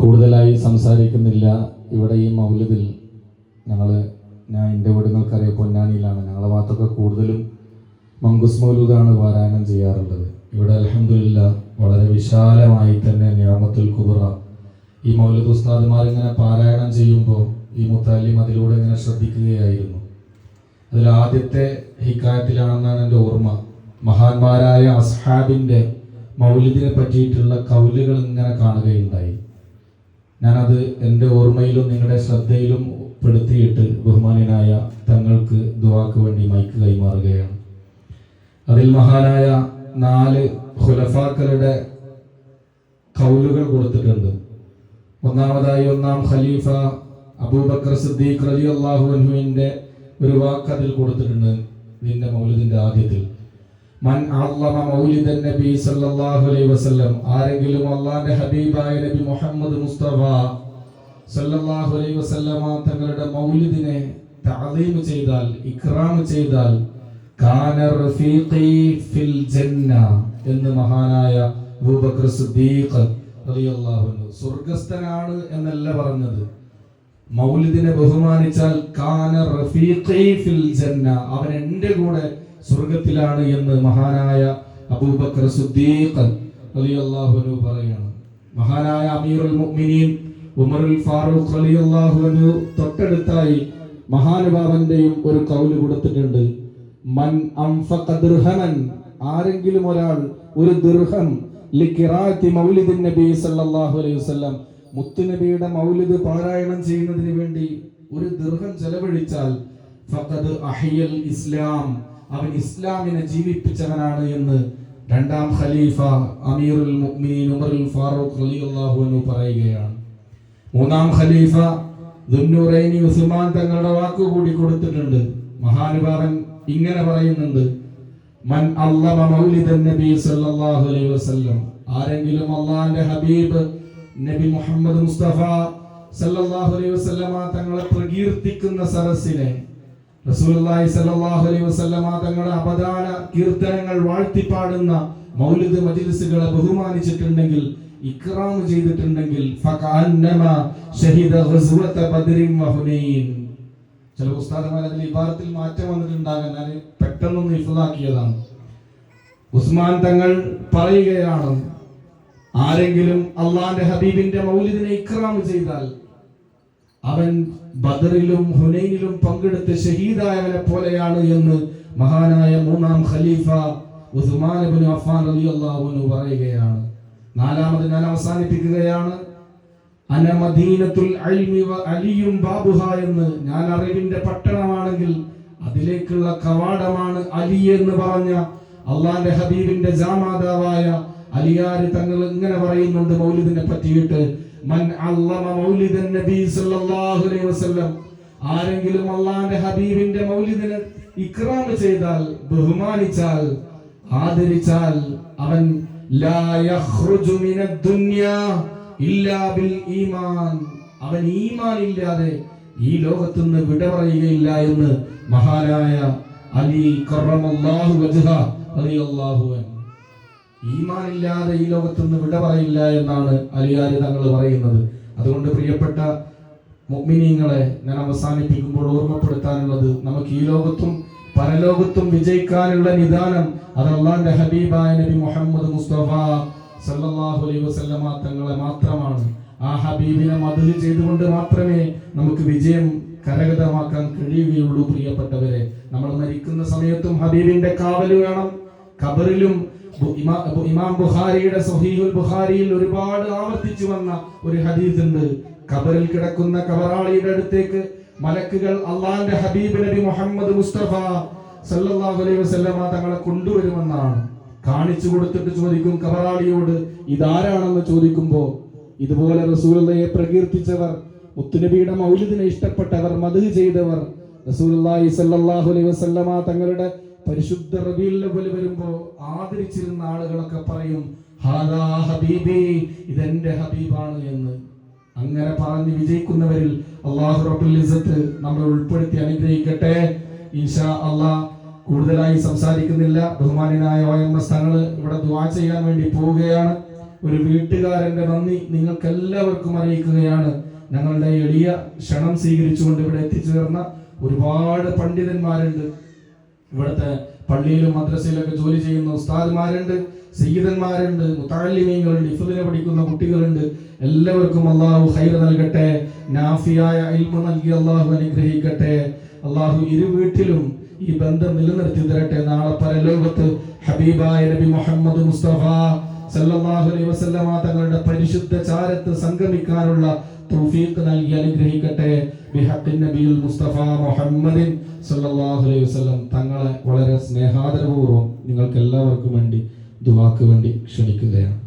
കൂടുതലായി സംസാരിക്കുന്നില്ല. ഇവിടെ ഈ മൗലിദിൽ ഞങ്ങൾ ഞാൻ എന്റെ വീട് പൊന്നാനിയിലാണ്. ഞങ്ങളുടെ ഭാഗത്തൊക്കെ കൂടുതലും മങ്കുസ് മൗലൂദാണ് പാരായണം ചെയ്യാറുള്ളത്. ഇവിടെ അലഹമില്ല വളരെ വിശാലമായി തന്നെ നിയാമത്തുൽ കുബറ. ഈ മൗലിദ് ഉസ്താദ്മാർ ഇങ്ങനെ പാരായണം ചെയ്യുമ്പോൾ ഈ മുത്താലിം അതിലൂടെ ഇങ്ങനെ ശ്രദ്ധിക്കുകയായിരുന്നു. അതിൽ ആദ്യത്തെ ഹിക്കായത്തിലാണെന്നാണ് എന്റെ ഓർമ്മ. മഹാന്മാരായ അസ്ഹാബിന്റെ മൗലിദിനെ പറ്റിയിട്ടുള്ള കൗലുകൾ ഇങ്ങനെ കാണുകയുണ്ടായി. ഞാനത് എന്റെ ഓർമ്മയിലും നിങ്ങളുടെ ശ്രദ്ധയിലും പെടുത്തിയിട്ട് ബഹുമാനനായ തങ്ങൾക്ക് ദുവാക്ക് വേണ്ടി മൈക്ക് കൈമാറുകയാണ്. അതിൽ മഹാനായ നാല് ഖുലഫാക്കളുടെ കൗലുകൾ കൊടുത്തിട്ടുണ്ട്. ഒന്നാമതായി ഒന്നാം ഖലീഫ അബൂബക്കർ സിദ്ദീഖ് റലി അള്ളാഹു അൻഹുവിന്റെ ഒരു വാക്ക് അതിൽ കൊടുത്തിട്ടുണ്ട് ഇതിന്റെ മൗലിദിന്റെ ആദ്യത്തിൽ. മൻ മൗലിദൻ നബി സല്ലല്ലാഹു അലൈഹി വസല്ലം. ആരെങ്കിലും അള്ളാന്റെ ഹബീബായ നബി മുഹമ്മദ് മുസ്തഫ സല്ലല്ലാഹു അലൈഹി വസല്ലമ തങ്ങളുടെ മൗലിദിനെ തഅലീം ചെയ്താൽ ഇക്റാം ചെയ്താൽ കാന റഫീഖി ഫിൽ ജന്ന എന്ന് മഹാനായ അബൂബക്കർ സിദ്ദീഖ് റളിയല്ലാഹു അൻഹു സ്വർഗസ്ഥനാണ് എന്നല്ല പറഞ്ഞത്. മൗലിദിനെ ബഹുമാനിച്ചാൽ കാന റഫീഖി ഫിൽ ജന്ന അവൻ എന്റെ കൂടെ സ്വർഗത്തിലാണ് എന്ന് മഹാനായ അബൂബക്കർ സുദ്ദീഖ് അൻഹു പറയാണ്. മഹാനായ അമീറുൽ മുഅ്മിനീൻ ഉമറുൽ ഫാറൂഖ് അൻഹു തൊട്ടടുത്തായി മഹാനുഭാവന്റെയും ഒരു കൗൽ കൊടുത്തിട്ടുണ്ട്. മൻ അംഫഖ ദിർഹമൻ ആരെങ്കിലും ഒരാൾ ഒരു ദിർഹം ലിഖിറാഅത്തി മൗലിദിൻ നബി സല്ലല്ലാഹു അലൈഹി വസല്ലം മുത്തുനബിയുടെ മൗലിദ് പാരായണം ചെയ്യുന്നതിന് വേണ്ടി ഒരു ദിർഹം ചെലവഴിച്ചാൽ ഫഖദ് അഹിയൽ ഇസ്ലാം അവൻ ഇസ്ലാമിനെ ജീവിപ്പിച്ചവനാണ് എന്ന് രണ്ടാം ഖലീഫ അമീറുൽ മുഅ്മിനീൻ ഉമറുൽ ഫാറൂഖ് റളിയല്ലാഹു അൻഹു പറയുകയാണ്. മൂന്നാം ഖലീഫ ദുന്നൂറൈനി ഉസ്മാൻ തങ്ങളുടെ വാക്കുകൂടി കൊടുത്തിട്ടുണ്ട്. മഹാനുഭാവൻ ഇങ്ങനെ പറയുന്നുണ്ട് മൻ അല്ലമ മൗലിദൻ നബി സല്ലല്ലാഹു അലൈഹി വസല്ലം. ആരെങ്കിലും അള്ളാഹിന്റെ ഹബീബ് നബി മുഹമ്മദ് മുസ്തഫ സല്ലല്ലാഹു അലൈഹി വസല്ലമ തങ്ങളെ പ്രകീർത്തിക്കുന്ന സരസിനെ റസൂലുള്ളാഹി സല്ലല്ലാഹു അലൈഹി വസല്ലമ തങ്ങളുടെ അപദാന കീർത്തനങ്ങൾ വാഴ്ത്തിപ്പാടുന്ന മൗലിദ് മജ്ലിസുകളെ ബഹുമാനിച്ചിട്ടുണ്ടെങ്കിൽ ഇക്റാം ചെയ്തിട്ടുണ്ടെങ്കിൽ ചില ഉസ്താദന്മാർ അതിൽ ഇബാറത്തിൽ മാറ്റം വന്നിട്ടുണ്ടാകാൻ ഞാൻ പെട്ടെന്നൊന്ന് ഇഫലാക്കിയതാണ് ഉസ്മാൻ തങ്ങൾ പറയുകയാണ് ആരെങ്കിലും അള്ളാന്റെ ഹബീബിന്റെ മൗലിദിനെ ഇക്റാം ചെയ്താൽ അവൻ ബദറിലും ഹുനൈനിലും പങ്കെടുത്ത് ഷഹീദായവനെ പോലെയാണ് എന്ന് മഹാനായ മൂന്നാം ഖലീഫ ഉസ്മാൻ ഇബ്നു അഫ്ഫാൻ റളിയല്ലാഹു അൻഹു പറയുകയാണ്. നാലാമത് ഞാൻ അവസാനിപ്പിക്കുകയാണ്. അന മദീനത്തുൽ അൽമി വ അലിയും ബാബുഹ എന്ന് ഞാൻ അറിവിന്റെ പട്ടണമാണെങ്കിൽ അതിലേക്കുള്ള കവാടമാണ് അലി എന്ന് പറഞ്ഞ അള്ളാന്റെ ഹബീബിന്റെ ജാമാതാവായ അലിയാർ തങ്ങൾ ഇങ്ങനെ പറയുന്നുണ്ട് മൗലിദിനെ പറ്റിയിട്ട്. മൻ ആരെങ്കിലും അള്ളാന്റെ ഹബീബിന്റെ മൗലിദിനെ ഇക്രാം ചെയ്താൽ ബഹുമാനിച്ചാൽ ആദരിച്ചാൽ അവൻ ലാ മിനദ് ദുനിയാ ഇല്ലാ ബിൽ ഈമാൻ. അവൻ ഈമാൻ ഇല്ലാതെ ഈ ലോകത്തു നിന്ന് വിട പറയുകയില്ല എന്ന് മഹാനായ അലി കറമല്ലാഹു വജ്ഹ റളിയല്ലാഹു അൻഹു. ഈമാൻ ഇല്ലാതെ ഈ ലോകത്തുനിന്ന് വിട പറയില്ല എന്നാണ് അലിയാരി തങ്ങൾ പറയുന്നത്. അതുകൊണ്ട് പ്രിയപ്പെട്ട മുഗ്മിനീങ്ങളെ ഞാൻ അവസാനിപ്പിക്കുമ്പോൾ ഓർമ്മപ്പെടുത്താനുള്ളത് നമുക്ക് ഈ ലോകത്തും പരലോകത്തും വിജയിക്കാനുള്ള നിദാനം അത് അള്ളാന്റെ ഹബീബായ നബി മുഹമ്മദ് മുസ്തഫ സല്ലല്ലാഹു അലൈഹി വസല്ലമ തങ്ങളെ മാത്രമാണ്. ആ ഹബീബിനെ മതിൽ ചെയ്തുകൊണ്ട് മാത്രമേ നമുക്ക് വിജയം കരഗതമാക്കാൻ കഴിയുകയുള്ളൂ പ്രിയപ്പെട്ടവരെ. നമ്മൾ മരിക്കുന്ന സമയത്തും ഹബീബിന്റെ കാവൽ വേണം ഖബറിലും ഇമാ- ബുഖാരിയുടെ സഹീഹുൽ ബുഖാരിയിൽ ഒരുപാട് ആവർത്തിച്ചു വന്ന ഒരു ഹദീസ് ഉണ്ട് ഖബറിൽ കിടക്കുന്ന കബറാളിയുടെ അടുത്തേക്ക് മലക്കുകൾ അള്ളാന്റെ ഹബീബ് നബി മുഹമ്മദ് മുസ്തഫ സല്ലല്ലാഹു അലൈഹി വസല്ലമ തങ്ങളെ കൊണ്ടുവരുമെന്നാണ്. കാണിച്ചു കൊടുത്തിട്ട് ചോദിക്കും കബറാളിയോട് ഇതാരാണെന്ന് ചോദിക്കുമ്പോൾ ഇതുപോലെ റസൂലുള്ളയെ പ്രകീർത്തിച്ചവർ മുത്തുനബിയുടെ മൗലിദിനെ ഇഷ്ടപ്പെട്ടവർ മധു ചെയ്തവർ റസൂലുള്ളാഹി സല്ലല്ലാഹു അലൈഹി വസല്ലമ തങ്ങളുടെ പരിശുദ്ധ റബീൽ അവ്വൽ വരുമ്പോ ആദരിച്ചിരുന്ന ആളുകളൊക്കെ പറയും ഹാദാ ഹബീബി ഇതെന്റെ ഹബീബാണ് എന്ന്. അങ്ങനെ പറഞ്ഞ് വിജയിക്കുന്നവരിൽ അള്ളാഹു റബ്ബുൽ ഇസ്സത്ത് നമ്മൾ ഉൾപ്പെടുത്തി അനുഗ്രഹിക്കട്ടെ. ഇൻഷാ അള്ളാഹ് കൂടുതലായി സംസാരിക്കുന്നില്ല. ബഹുമാനായ ഒ എം ഇവിടെ ദുആ ചെയ്യാൻ വേണ്ടി പോവുകയാണ്. ഒരു വീട്ടുകാരന്റെ നന്ദി നിങ്ങൾക്ക് എല്ലാവർക്കും അറിയിക്കുകയാണ്. ഞങ്ങളുടെ എളിയ ക്ഷണം സ്വീകരിച്ചുകൊണ്ട് ഇവിടെ എത്തിച്ചേർന്ന ഒരുപാട് പണ്ഡിതന്മാരുണ്ട്. ഇവിടുത്തെ പള്ളിയിലും മദ്രസയിലൊക്കെ ജോലി ചെയ്യുന്ന ഉസ്താദ്മാരുണ്ട് സയ്യിദന്മാരുണ്ട് മുത്താലിമീങ്ങളുണ്ട് ഇഫദിനെ പഠിക്കുന്ന കുട്ടികളുണ്ട്. എല്ലാവർക്കും അള്ളാഹു ഹൈർ നൽകട്ടെ നാഫിയായ ഇൽമ നൽകി അള്ളാഹു അനുഗ്രഹിക്കട്ടെ. അള്ളാഹു ഇരു വീട്ടിലും ഈ ബന്ധം നിലനിർത്തി തരട്ടെ. നാളെ പരലോകത്ത് ഹബീബായ നബി മുഹമ്മദ് മുസ്തഫ സല്ലല്ലാഹു അലൈഹി വസല്ലമ തങ്ങളുടെ പരിശുദ്ധ ചാരത്ത് സംഗമിക്കാനുള്ള തൗഫീഖ് നൽകി അനുഗ്രഹിക്കട്ടെ. മുസ്തഫ മുഹമ്മദിൻ അലൈഹി തങ്ങളെ വളരെ സ്നേഹാദരപൂർവം നിങ്ങൾക്ക് എല്ലാവർക്കും വേണ്ടി ദുവാക്ക് വേണ്ടി ക്ഷണിക്കുകയാണ്.